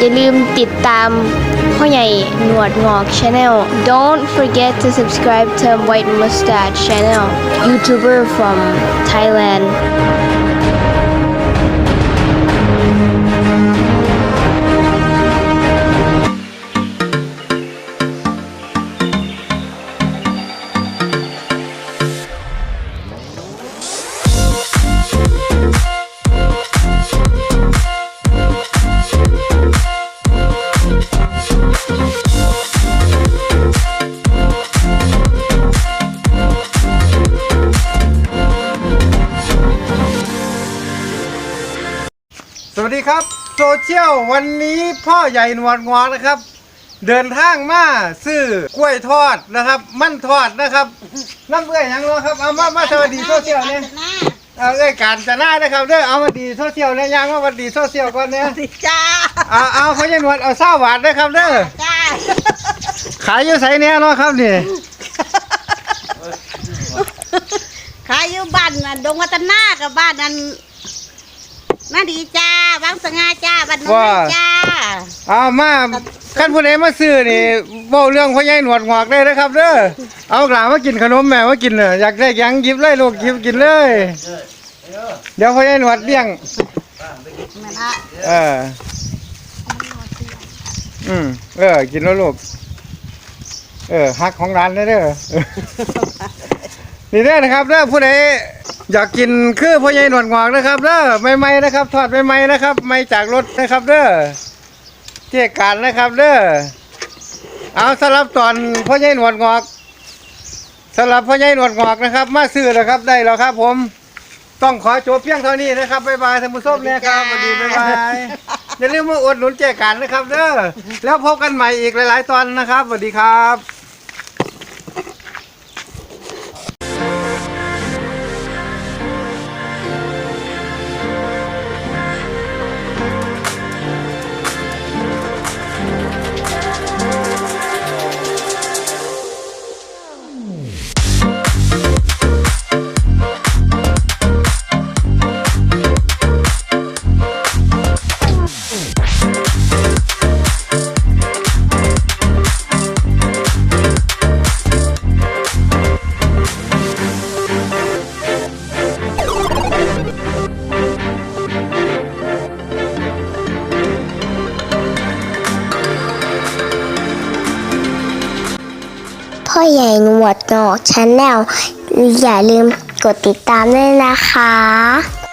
อย่าลืมติดตามพ่อใหญ่หนวดงอก Channel Don't forget to subscribe to White Mustache Channel YouTuber from Thailand สวัสดีครับโซเชียลวันนี้พ่อใหญ่หนวดงอกนะครับ เดินทางมาซื้อกล้วยทอดนะครับ มั่นทอดนะครับน้ำเอื้อยหยังเนาะครับเอามามาสวัสดีโซเชียลเนี่ยเอาเอ้ยการจะหน้านะครับเด้อเอามาดีโซเชียลเนี่ยยังมาวันดีโซเชียลก่อนเนี่ยสิจ้าเอาเอาพ่อใหญ่หนวดเอาเศร้าหวานนะครับเด้อจ้าขายอยู่ไสเนี่ยเนาะครับนี่ขายอยู่บ้านน่ะดงวัฒนากับบ้านนั้น นาดีจ้าบางสง่าจ้าบ้านน้องไม้จ้า เอามาขั้นผู้ใดมาซื้อนี่เว้าเรื่องพ่อใหญ่หนวดงอกได้นะครับเด้อเอากลามากินขนมแม่มากินเนอะอยากได้หยังหยิบเลยลูกหยิบกินเลย เดี๋ยวพ่อใหญ่หนวดเลี้ยงแม่นฮะเอออืมเออ กินแล้วลูกเออฮักของร้านเด้อเด้อนี่เด้อนะครับเด้อผู้ใด อยากกินคือพ่อใหญ่หนวดงอกนะครับเด้อใหม่ๆนะครับทอดใหม่ๆนะครับไม่จากรถนะครับเด้อเจ๊การนะครับเด้อเอาสำหรับตอนพ่อใหญ่หนวดงอกสำหรับพ่อใหญ่หนวดงอกนะครับ มาซื้อนะครับได้แล้วครับ ผมต้องขอจบเพียงเท่านี้นะครับบ๊ายบายท่านผู้ชมนะครับสวัสดีบ๊ายบายอย่าลืมมาอดหนุนแจกันนะครับเด้อแล้วพบกันใหม่อีกหลาย ๆ ตอนนะครับสวัสดีครับ พ่อใหญ่หนวดงอกชาแนลอย่าลืมกดติดตามด้วยนะคะ